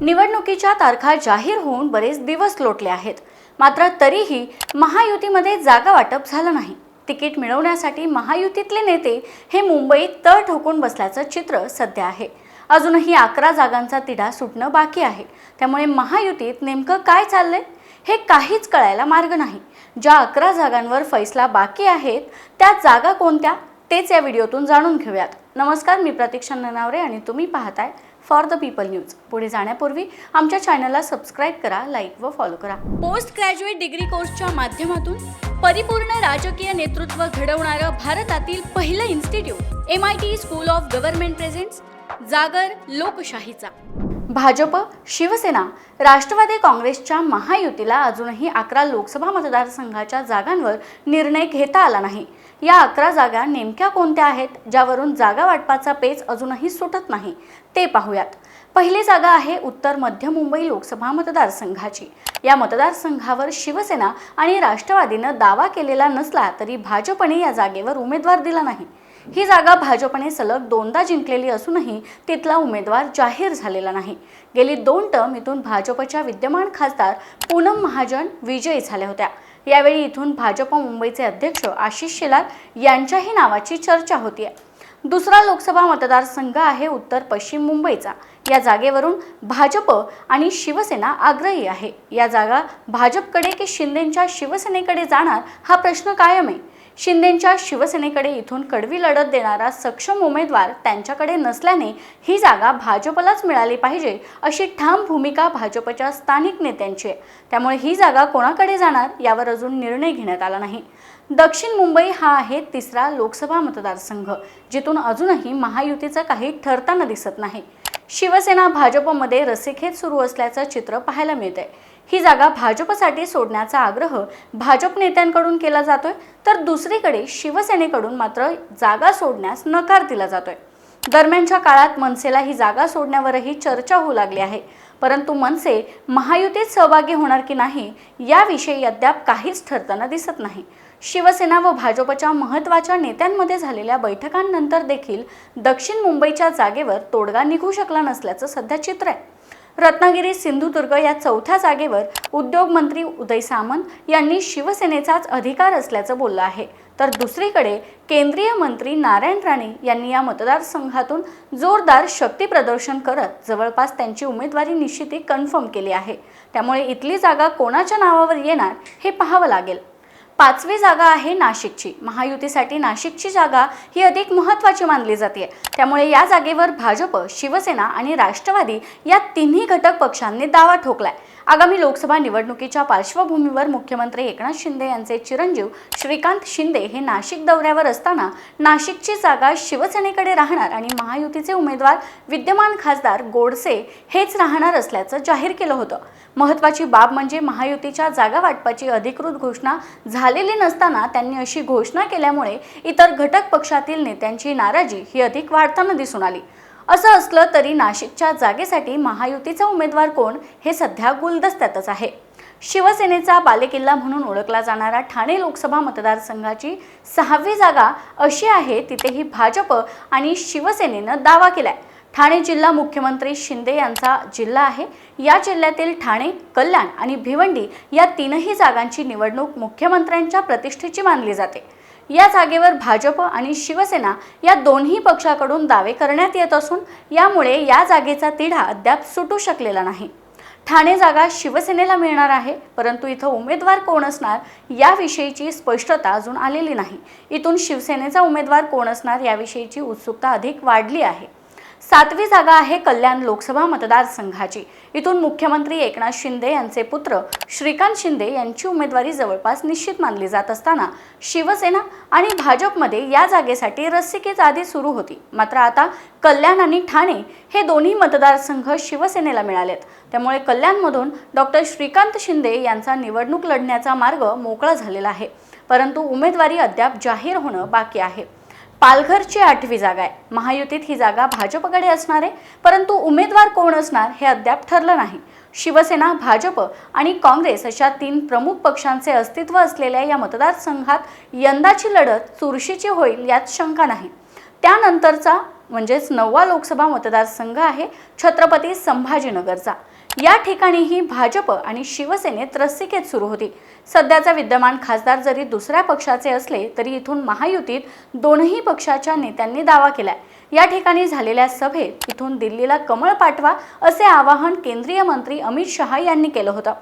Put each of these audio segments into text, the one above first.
निवडणुकीच्या तारखा जाहीर होऊन बरेच दिवस लोटले आहेत. मात्र तरीही महायुतीमध्ये जागा वाटप झालं नाही. तिकीट मिळवण्यासाठी महायुतीतले नेते हे मुंबईत तळ ठोकून बसल्याचं चित्र सध्या आहे. अजूनही अकरा जागांचा तिढा सुटणं बाकी आहे. त्यामुळे महायुतीत नेमकं काय चाललंय हे काहीच कळायला मार्ग नाही. ज्या अकरा जागांवर फैसला बाकी आहेत त्या जागा कोणत्या? तेच या व्हिडिओतून जाणून घेऊयात. नमस्कार मी प्रतीक्षा ननावरे आणि तुम्ही पाहताय फॉर द पीपल न्यूज. पुढे जाण्यापूर्वी आमच्या चॅनलला सबस्क्राईब करा लाईक व फॉलो करा. पोस्ट ग्रॅज्युएट डिग्री कोर्सच्या माध्यमातून परिपूर्ण राजकीय नेतृत्व घडवणारं भारतातील पहिलं institute M I T school of government presents जागर लोकशाहीचा. भाजप शिवसेना राष्ट्रवादी काँग्रेसच्या महायुतीला अजूनही अकरा लोकसभा मतदारसंघाच्या जागांवर निर्णय घेता आला नाही. या अकरा जागा नेमक्या कोणत्या आहेत ज्यावरून जागा वाटपाचा पेच अजूनही सुटत नाही ते पाहूयात. पहिली जागा आहे उत्तर मध्य मुंबई लोकसभा मतदारसंघाची. या मतदारसंघावर शिवसेना आणि राष्ट्रवादीनं दावा केलेला नसला तरी भाजपने या जागेवर उमेदवार दिला नाही. ही जागा भाजपने सलग दोनदा जिंकलेली असूनही तिथला उमेदवार जाहीर झालेला नाही. गेली दोन टर्म इथून भाजपच्या विद्यमान खासदार पूनम महाजन विजयी झाल्या होत्या. यावेळी इथून भाजप मुंबईचे अध्यक्ष आशिष शेलार यांच्याही नावाची चर्चा होतीये दुसरा लोकसभा मतदारसंघ आहे उत्तर पश्चिम मुंबईचा. या जागेवरून भाजप आणि शिवसेना आग्रही आहे. या जागा भाजपकडे की शिंदेच्या शिवसेनेकडे जाणार हा प्रश्न कायम आहे. शिंदेंच्या शिवसेनेकडे इथून कडवी लढत देणारा सक्षम उमेदवार त्यांच्याकडे नसल्याने ही जागा भाजपलाच मिळाली पाहिजे अशी ठाम भूमिका भाजपच्या स्थानिक नेत्यांची आहे. त्यामुळे ही जागा कोणाकडे जाणार यावर अजून निर्णय घेण्यात आला नाही. दक्षिण मुंबई हा आहे तिसरा लोकसभा मतदारसंघ जिथून अजूनही महायुतीचं काही ठरताना दिसत नाही. शिवसेना भाजपमध्ये रस्सीखेच सुरू असल्याचं चित्र पाहायला मिळतंय. ही जागा भाजपसाठी सोडण्याचा आग्रह भाजप नेत्यांकडून केला जातोय तर दुसरीकडे शिवसेनेकडून मात्र जागा सोडण्यास नकार दिला जातोय. दरम्यानच्या काळात मनसेला ही जागा सोडण्यावरही चर्चा होऊ लागली आहे. परंतु मनसे महायुतीत सहभागी होणार की नाही याविषयी अद्याप काहीच ठरताना दिसत नाही. शिवसेना व भाजपच्या महत्त्वाच्या नेत्यांमध्ये झालेल्या बैठकांनंतर देखील दक्षिण मुंबईच्या जागेवर तोडगा निघू शकला नसल्याचं सध्या चित्र आहे. रत्नागिरी सिंधुदुर्ग या चौथ्या जागेवर उद्योगमंत्री उदय सामंत यांनी शिवसेनेचाच अधिकार असल्याचं बोललं आहे. तर दुसरीकडे केंद्रीय मंत्री नारायण राणे यांनी या मतदारसंघातून जोरदार शक्ती प्रदर्शन करत जवळपास त्यांची उमेदवारी निश्चिती कन्फर्म केली आहे. त्यामुळे इथली जागा कोणाच्या नावावर येणार हे पाहावं लागेल. पाचवी जागा आहे नाशिकची. महायुतीसाठी नाशिकची जागा ही अधिक महत्त्वाची मानली जाते. त्यामुळे या जागेवर भाजप शिवसेना आणि राष्ट्रवादी या तिन्ही घटक पक्षांनी दावा ठोकलाय. आगामी लोकसभा निवडणुकीच्या पार्श्वभूमीवर मुख्यमंत्री एकनाथ शिंदे यांचे चिरंजीव श्रीकांत शिंदे हे नाशिक दौऱ्यावर असताना नाशिकची जागा शिवसेनेकडे राहणार आणि महायुतीचे उमेदवार विद्यमान खासदार गोडसे हेच राहणार असल्याचं जाहीर केलं होतं. महत्त्वाची बाब म्हणजे महायुतीच्या जागा वाटपाची अधिकृत घोषणा झालेली नसताना त्यांनी अशी घोषणा केल्यामुळे इतर घटक पक्षातील नेत्यांची नाराजी ही अधिक वाढताना दिसून आली. असं असलं तरी नाशिकच्या जागेसाठी महायुतीचा उमेदवार कोण हे सध्या गुलदस्त्यातच आहे. शिवसेनेचा बालेकिल्ला म्हणून ओळखला जाणारा ठाणे लोकसभा मतदारसंघाची सहावी जागा अशी आहे तिथेही भाजप आणि शिवसेनेनं दावा केलाय. ठाणे जिल्हा मुख्यमंत्री शिंदे यांचा जिल्हा आहे. या जिल्ह्यातील ठाणे कल्याण आणि भिवंडी या तीनही जागांची निवडणूक मुख्यमंत्र्यांच्या प्रतिष्ठेची मानली जाते. या जागेवर भाजप आणि शिवसेना या दोन्ही पक्षाकडून दावे करण्यात येत असून यामुळे या जागेचा तिढा अद्याप सुटू शकलेला नाही. ठाणे जागा शिवसेनेला मिळणार आहे परंतु इथं उमेदवार कोण असणार याविषयीची स्पष्टता अजून आलेली नाही. इथून शिवसेनेचा उमेदवार कोण असणार याविषयीची उत्सुकता अधिक वाढली आहे. सातवी जागा आहे कल्याण लोकसभा मतदारसंघाची. इथून मुख्यमंत्री एकनाथ शिंदे यांचे पुत्र श्रीकांत शिंदे यांची उमेदवारी जवळपास निश्चित मानली जात असताना शिवसेना आणि भाजपमध्ये या जागेसाठी रस्सीकेच आधी सुरू होती. मात्र आता कल्याण आणि ठाणे हे दोन्ही मतदारसंघ शिवसेनेला मिळालेत. त्यामुळे कल्याणमधून डॉक्टर श्रीकांत शिंदे यांचा निवडणूक लढण्याचा मार्ग मोकळा झालेला आहे. परंतु उमेदवारी अद्याप जाहीर होणं बाकी आहे. पालघरची आठवी जागा आहे. महायुतीत ही जागा भाजपकडे असणार आहे परंतु उमेदवार कोण असणार हे अद्याप ठरलं नाही. शिवसेना भाजप आणि काँग्रेस अशा तीन प्रमुख पक्षांचे अस्तित्व असलेल्या या मतदारसंघात यंदाची लढत चुरशीची होईल यात शंका नाही. त्यानंतरचा म्हणजेच नववा लोकसभा मतदारसंघ आहे छत्रपती संभाजीनगरचा. या ठिकाणीही भाजप आणि शिवसेनेत रस्सिकेत सुरू होती. सध्याचा विद्यमान खासदार जरी दुसऱ्या पक्षाचे असले तरी इथून महायुतीत दोनही पक्षाच्या नेत्यांनी दावा केलाय. या ठिकाणी झालेल्या सभेत इथून दिल्लीला कमळ पाठवा असे आवाहन केंद्रीय मंत्री अमित शहा यांनी केलं होतं.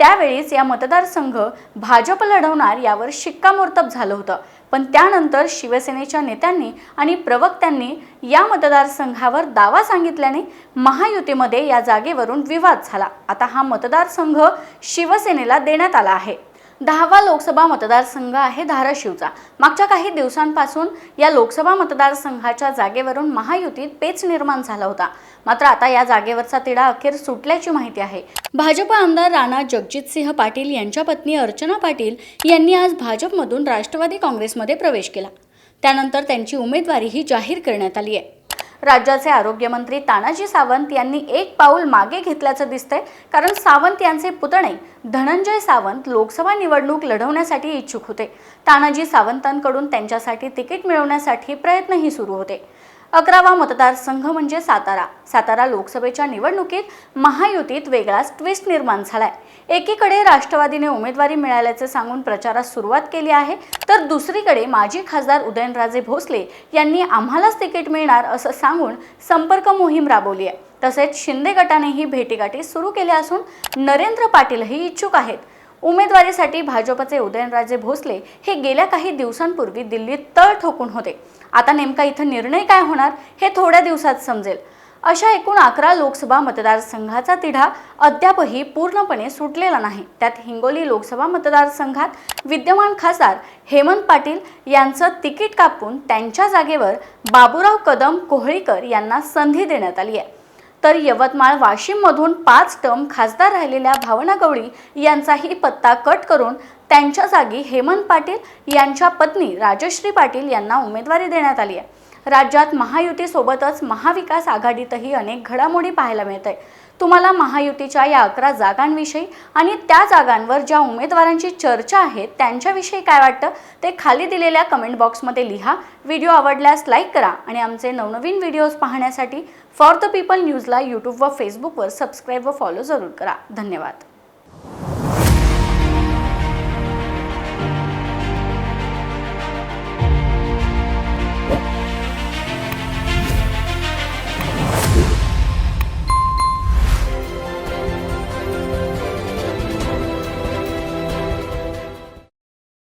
त्यावेळीच या मतदारसंघ भाजप लढवणार यावर शिक्कामोर्तब झालं होतं. पण त्यानंतर शिवसेनेच्या नेत्यांनी आणि प्रवक्त्यांनी या मतदारसंघावर दावा सांगितल्याने महायुतीमध्ये या जागेवरून विवाद झाला. आता हा मतदारसंघ शिवसेनेला देण्यात आला आहे. दहावा लोकसभा मतदारसंघ आहे धाराशिवचा. मागच्या काही दिवसांपासून या लोकसभा मतदारसंघाच्या जागेवरून महायुतीत पेच निर्माण झाला होता. मात्र आता या जागेवरचा तिढा अखेर सुटल्याची माहिती आहे. भाजप आमदार राणा जगजितसिंह पाटील यांच्या पत्नी अर्चना पाटील यांनी आज भाजपमधून राष्ट्रवादी काँग्रेसमध्ये प्रवेश केला. त्यानंतर त्यांची उमेदवारीही जाहीर करण्यात आली आहे. राज्याचे आरोग्यमंत्री तानाजी सावंत यांनी एक पाऊल मागे घेतल्याचं दिसतंय. कारण सावंत यांचे पुतणे धनंजय सावंत लोकसभा निवडणूक लढवण्यासाठी इच्छुक होते. तानाजी सावंतांकडून त्यांच्यासाठी तिकीट मिळवण्यासाठी प्रयत्नही सुरू होते. अकरावा मतदारसंघ म्हणजे सातारा. सातारा लोकसभेच्या निवडणुकीत महायुतीत वेगळाच ट्विस्ट निर्माण झालाय. एकीकडे राष्ट्रवादीने उमेदवारी मिळाल्याचे सांगून प्रचारास सुरुवात केली आहे तर दुसरीकडे माजी खासदार उदयनराजे भोसले यांनी आम्हालाच तिकीट मिळणार असं सांगून संपर्क मोहीम राबवली आहे तसेच शिंदे गटानेही भेटीगाठी सुरू केल्या असून नरेंद्र पाटीलही इच्छुक आहेत. उमेदवारीसाठी भाजपचे उदयनराजे भोसले हे गेल्या काही दिवसांपूर्वी दिल्लीत तळ ठोकून होते. आता नेमका इथं निर्णय काय होणार हे थोड्या दिवसात समजेल. अशा एकूण अकरा लोकसभा मतदारसंघाचा तिढा अद्यापही पूर्णपणे सुटलेला नाही. त्यात हिंगोली लोकसभा मतदारसंघात विद्यमान खासदार हेमंत पाटील यांचं तिकीट कापून त्यांच्या जागेवर बाबूराव कदम कोहळीकर यांना संधी देण्यात आली आहे. तर यवतमाळ वाशिममधून पाच टर्म खासदार राहिलेल्या भावना गवळी यांचाही पत्ता कट करून त्यांच्या जागी हेमंत पाटील यांच्या पत्नी राजश्री पाटील यांना उमेदवारी देण्यात आली आहे. राज्यात महायुतीसोबतच महाविकास आघाडीतही अनेक घडामोडी पाहायला मिळत आहे तुम्हाला महायुतीच्या या अकरा जागांविषयी आणि त्या जागांवर ज्या उमेदवारांची चर्चा आहे त्यांच्याविषयी काय वाटतं ते खाली दिलेल्या कमेंट बॉक्समध्ये लिहा. व्हिडिओ आवडल्यास लाईक करा आणि आमचे नवनवीन व्हिडिओज पाहण्यासाठी फॉर द पीपल न्यूजला यूट्यूब व फेसबुकवर सबस्क्राईब व फॉलो जरूर करा. धन्यवाद.